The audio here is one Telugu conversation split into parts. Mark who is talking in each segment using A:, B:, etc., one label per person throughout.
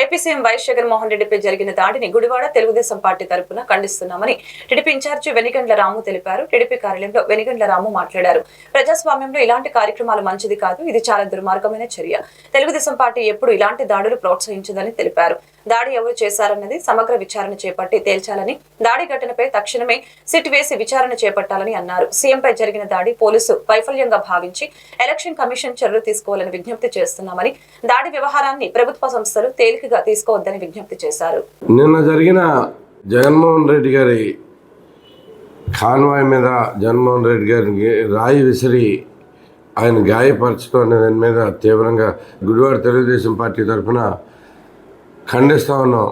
A: ఏపీ సీఎం వైఎస్ జగన్మోహన్ రెడ్డిపై జరిగిన దాడిని గుడివాడ తెలుగుదేశం పార్టీ తరపున ఖండిస్తున్నామని టీడీపీ ఇన్ఛార్జి వెనిగండ్ల రాము తెలిపారు. టీడీపీ కార్యాలయంలో వెనిగండ్ల రాము మాట్లాడారు. ప్రజాస్వామ్యంలో ఇలాంటి కార్యక్రమాలు మంచిది కాదు. ఇది చాలా దుర్మార్గమైన చర్య. తెలుగుదేశం పార్టీ ఎప్పుడు ఇలాంటి దాడులు ప్రోత్సహించదని తెలిపారు. దాడి ఎవరు చేశారన్నది సమగ్ర విచారణ చేపట్టి తేల్చాలని దాడి ఘటనపై తక్షణమే సిట్ వేసి విచారణ చేపట్టాలని అన్నారు. సీఎంపై జరిగిన దాడి పోలీసు వైఫల్యంగా భావించి ఎలక్షన్ కమిషన్ చర్యలు తీసుకోవాలని విజ్ఞప్తి చేస్తున్నామని దాడి వ్యవహారాన్ని ప్రభుత్వ సంస్థలు తేలికగా తీసుకోవద్దని విజ్ఞప్తి చేశారు.
B: నిన్న జరిగిన జగన్మోహన్ రెడ్డి గారి కాన్వాయ్ మీద జగన్మోహన్ రెడ్డి గారికి రాయి విసిరి ఆయన గాయపరచడం అనే దాని మీద తీవ్రంగా గుడివాడ తెలుగుదేశం పార్టీ తరఫున ఖండిస్తా ఉన్నాం.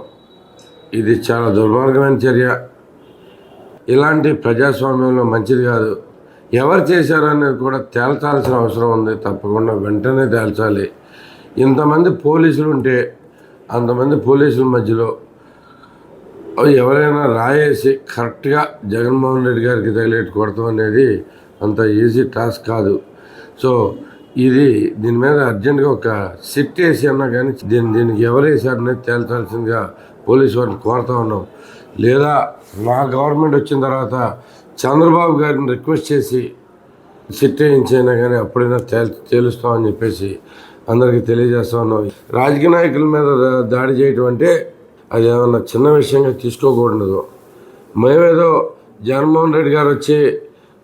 B: ఇది చాలా దుర్మార్గమైన చర్య. ఇలాంటి ప్రజాస్వామ్యంలో మంచిది కాదు. ఎవరు చేశారు అనేది కూడా తేల్చాల్సిన అవసరం ఉంది. తప్పకుండా వెంటనే తేల్చాలి. ఇంతమంది పోలీసులు ఉంటే అంతమంది పోలీసుల మధ్యలో ఎవరైనా రాయేసి కరెక్ట్గా జగన్మోహన్ రెడ్డి గారికి తగిలేట్టు కొడతాం అనేది అంత ఈజీ టాస్క్ కాదు. సో ఇది దీని మీద అర్జెంటుగా ఒక సిట్ వేసి అన్నా కానీ దీని దీనికి ఎవరు వేసారనేది తేల్చాల్సిందిగా పోలీసు వారిని కోరుతా ఉన్నాం. లేదా మా గవర్నమెంట్ వచ్చిన తర్వాత చంద్రబాబు గారిని రిక్వెస్ట్ చేసి సిట్ వేయించైనా కానీ అప్పుడైనా తేల్ తేలుస్తామని చెప్పేసి అందరికీ తెలియజేస్తా ఉన్నాం రాజకీయ నాయకుల మీద దాడి చేయటం అంటే అది ఏమన్నా చిన్న విషయంగా తీసుకోకూడదు. మేమేదో జగన్మోహన్ రెడ్డి గారు వచ్చి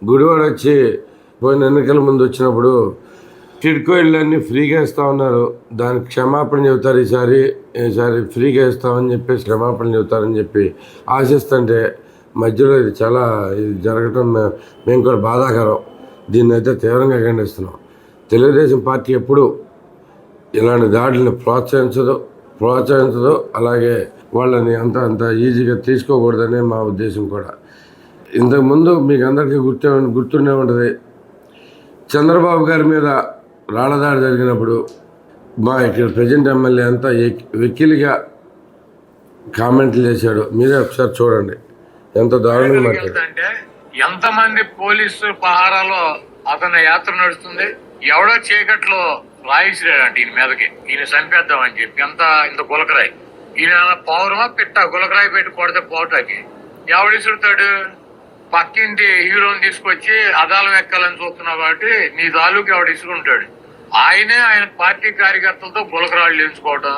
B: గుడివాడ వచ్చి పోయిన ఎన్నికల ముందు వచ్చినప్పుడు టిడ్కో ఇళ్ళన్నీ ఫ్రీగా ఇస్తా ఉన్నారు. దానికి క్షమాపణ చెబుతారు ఈసారి ఈసారి ఫ్రీగా ఇస్తామని చెప్పి క్షమాపణ చెబుతారని చెప్పి ఆశిస్తుంటే మధ్యలో ఇది చాలా ఇది జరగటం మేము కూడా బాధాకరం. దీన్ని అయితే తీవ్రంగా ఖండిస్తున్నాం. తెలుగుదేశం పార్టీ ఎప్పుడు ఇలాంటి దాడులను ప్రోత్సహించదు ప్రోత్సహించదు అలాగే వాళ్ళని అంత అంత ఈజీగా తీసుకోకూడదనే మా ఉద్దేశం కూడా. ఇంతకుముందు మీకు అందరికీ గుర్తు గుర్తుండే ఉంటుంది చంద్రబాబు గారి మీద రాళ్ళదాడి జరిగినప్పుడు మా ఇక్కడ ప్రజెంట్ ఎమ్మెల్యే అంతా వెకిలిగా కామెంట్లు చేశాడు. మీరే ఒకసారి చూడండి. ఎంత దారుణంగా మాట్లాడారు.
C: అంటే ఎంతమంది పోలీసు పహారాలో అతని యాత్ర నడుస్తుంది ఎవడో చీకట్లో రాయిసిరాడంట ఈయన మీదకి. ఈయన చంపేద్దామని చెప్పి అంత ఇంత గులకరాయి. ఈయన పౌరమా పిట్ట గులకరాయి పెట్టి కొడితే ఎవడు ఎవడిసుడతాడు పక్కింటి హీరోని తీసుకొచ్చి అదాలం ఎక్కాలని చూస్తున్నావు కాబట్టి నీ తాలూకు ఎవడు ఇసుకుంటాడు? ఆయనే ఆయన పార్టీ కార్యకర్తలతో గులకరాళ్ళు ఎంచుకోవటం